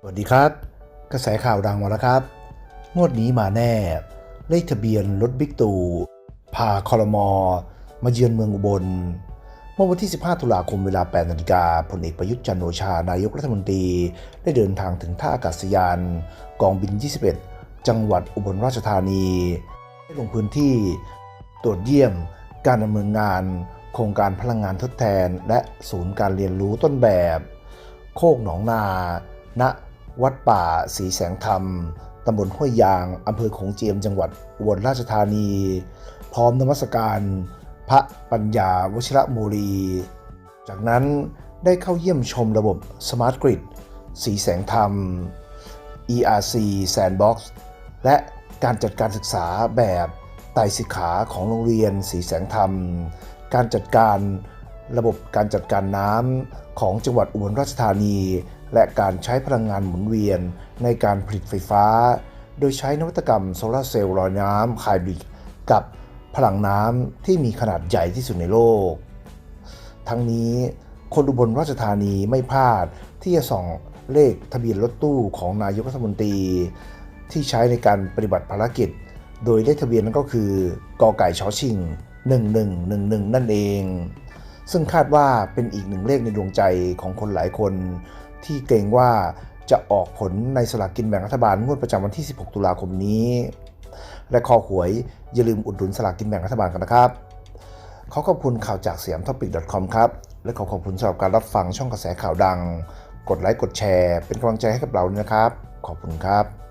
สวัสดีครับ กระแสข่าวดังมาแล้วครับ งวดนี้มาแน่ เลขทะเบียนรถบิ๊กตู่พาคอรมอมาเยือนเมืองอุบล เมื่อวันที่ 15 ตุลาคมเวลา 8 นาฬิกาพลเอกประยุทธ์จันโอชา นายกรัฐมนตรี ได้เดินทางถึงท่าอากาศยาน กองบิน 21 จังหวัดอุบลราชธานี ได้ลงพื้นที่ตรวจเยี่ยมการดำเนินงาน โครงการพลังงานทดแทน และศูนย์การเรียนรู้ต้นแบบ โคกหนองนาณ วัดป่าศรีแสงธรรมตำบลห้วยยางอำเภอขงเจียมจังหวัดอุบลราชธานี พร้อมนมัสการ พระปัญญาวชิระโมรี จากนั้นได้เข้าเยี่ยมชมระบบ Smart Grid สีแสงธรรม ERC Sandbox และการจัดการศึกษาแบบไต่สิกขาของโรงเรียนสีแสงธรรม การจัดการระบบการจัดการน้ำของจังหวัดอุบลราชธานี และการใช้พลังงานหมุนเวียนในการผลิตไฟฟ้า โดยใช้นวัตกรรมโซลาร์เซลล์ลอยน้ำไฮบริดกับพลังน้ำที่มีขนาดใหญ่ที่สุดในโลก ทั้งนี้คนอุบลราชธานีไม่พลาดที่จะส่องเลขทะเบียนรถตู้ของนายกรัฐมนตรี ที่ใช้ในการปฏิบัติภารกิจ โดยเลขทะเบียนนั้นก็คือกอไก่ชอชิง 1111 นั่นเอง ซึ่งคาดว่าเป็นอีกหนึ่งเลขในดวงใจของคนหลายคน ที่เกรงว่าจะออกผลในสลากกินแบ่งรัฐบาลงวดประจำวันที่ 16 ตุลาคมนี้ และคอหวยอย่าลืมอุดหนุนสลากกินแบ่งรัฐบาลกันนะครับขอขอบคุณข่าวจากเสียมท็อปิก .com ครับ และขอขอบคุณสำหรับการรับฟังช่องกระแสข่าวดัง กดไลค์กดแชร์ เป็นกำลังใจให้กับเราด้วยนะครับ ขอบคุณครับ